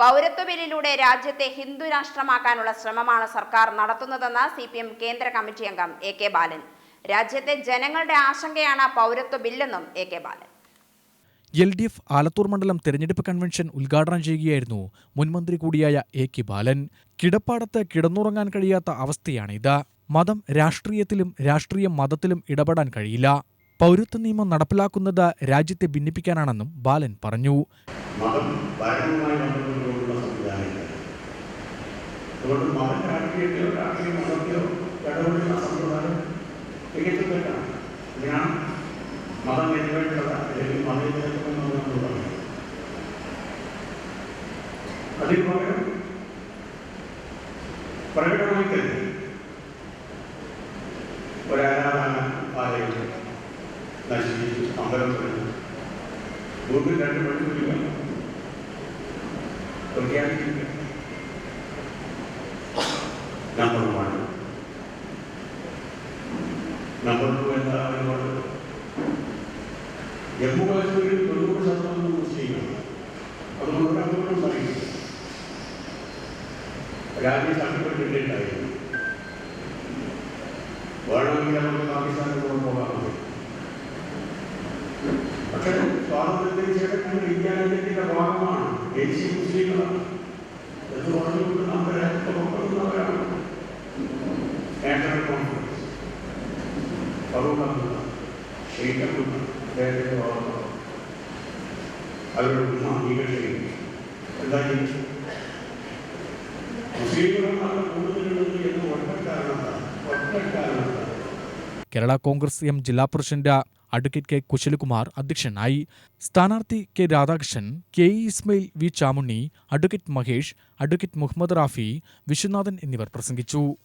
പൗരത്വ ബില്ലിലൂടെ രാജ്യത്തെ ഹിന്ദു രാഷ്ട്രമാക്കാനുള്ള ശ്രമമാണ് സർക്കാർ നടത്തുന്നതെന്ന് സി പി എം കേന്ദ്ര കമ്മിറ്റി അംഗം എ കെ ബാലൻ. രാജ്യത്തെ ജനങ്ങളുടെ ആശങ്കയാണ് പൗരത്വ ബില്ലെന്നും A K Balan. L D F Alathur മണ്ഡലം തെരഞ്ഞെടുപ്പ് കൺവെൻഷൻ ഉദ്ഘാടനം ചെയ്യുകയായിരുന്നു മുൻമന്ത്രി കൂടിയായ എ കെ ബാലൻ. കിടപ്പാടത്ത് കിടന്നുറങ്ങാൻ കഴിയാത്ത അവസ്ഥയാണിത്. മതം രാഷ്ട്രീയത്തിലും രാഷ്ട്രീയ മതത്തിലും ഇടപെടാൻ കഴിയില്ല. പൗരത്വ നിയമം നടപ്പിലാക്കുന്നത് രാജ്യത്തെ ഭിന്നിപ്പിക്കാനാണെന്നും ബാലൻ പറഞ്ഞു. മതം ഭരണവുമായി ബന്ധപ്പെട്ടുകൊണ്ടുള്ള സംവിധാനങ്ങൾ അതുകൊണ്ട് മതം രാഷ്ട്രീയത്തിലോ രാഷ്ട്രീയ മതത്തിലോ ഇടപെടുന്ന സമ്പ്രദായം തികച്ചും തെറ്റാണ് ഇതിനാണ് മതം നിരപേക്ഷത അല്ലെങ്കിൽ മതേതരത്വം എന്ന് നമ്മൾ പറയുന്നത് അതിന് പകരം പ്രകടമായി തന്നെ ഒരാരാധന ആലയം നശിപ്പിച്ചു അമ്പലപ്പെടുന്നു വീണ്ടും രണ്ട് മണിക്കൂറില്ല നമ്പർ ടു എന്താ ഒരുപാട് ജമ്മു കാശ്മീരിൽ തൊണ്ണൂറ് ശതമാനം മുസ്ലിങ്ങളാണ് അതുകൊണ്ട് അപകടം പറയുന്നു രാജ്യം തട്ടിപ്പെട്ടിട്ടുണ്ടായിരുന്നു വേണമെങ്കിൽ നമുക്ക് പാകിസ്ഥാനിലൂടെ പക്ഷേ സ്വാതന്ത്ര്യത്തിന് ശേഷം ഇന്ത്യാരാജ്യത്തിന്റെ ഭാഗമാണ്. ദേശീയ മുസ്ലിങ്ങളാണ്. എന്ന് പറഞ്ഞുകൊണ്ട് നമ്മുടെ രാജ്യത്തെ ഉൾപ്പെടുന്നവരാണ് നാഷണൽ കോൺഫറൻസ് ഫറൂഖ് അബ്ദുള്ള ഷെയ്ഖ് അബ്ദുള്ള അദ്ദേഹത്തിന്റെ ഭാഗമാണ് അവരുടെ ഉമ്മ ഷെയ്ഖ് എന്താ ചെയ്തു കേരള കോൺഗ്രസ് എം ജില്ലാ പ്രസിഡന്റ് അഡ്വക്കേറ്റ് കെ കുശലകുമാർ അധ്യക്ഷനായി. സ്ഥാനാർത്ഥി K Radhakrishnan K E Ismail V Chamunni advocate Mahesh advocate Muhammad Rafi Viswanathan എന്നിവർ പ്രസംഗിച്ചു.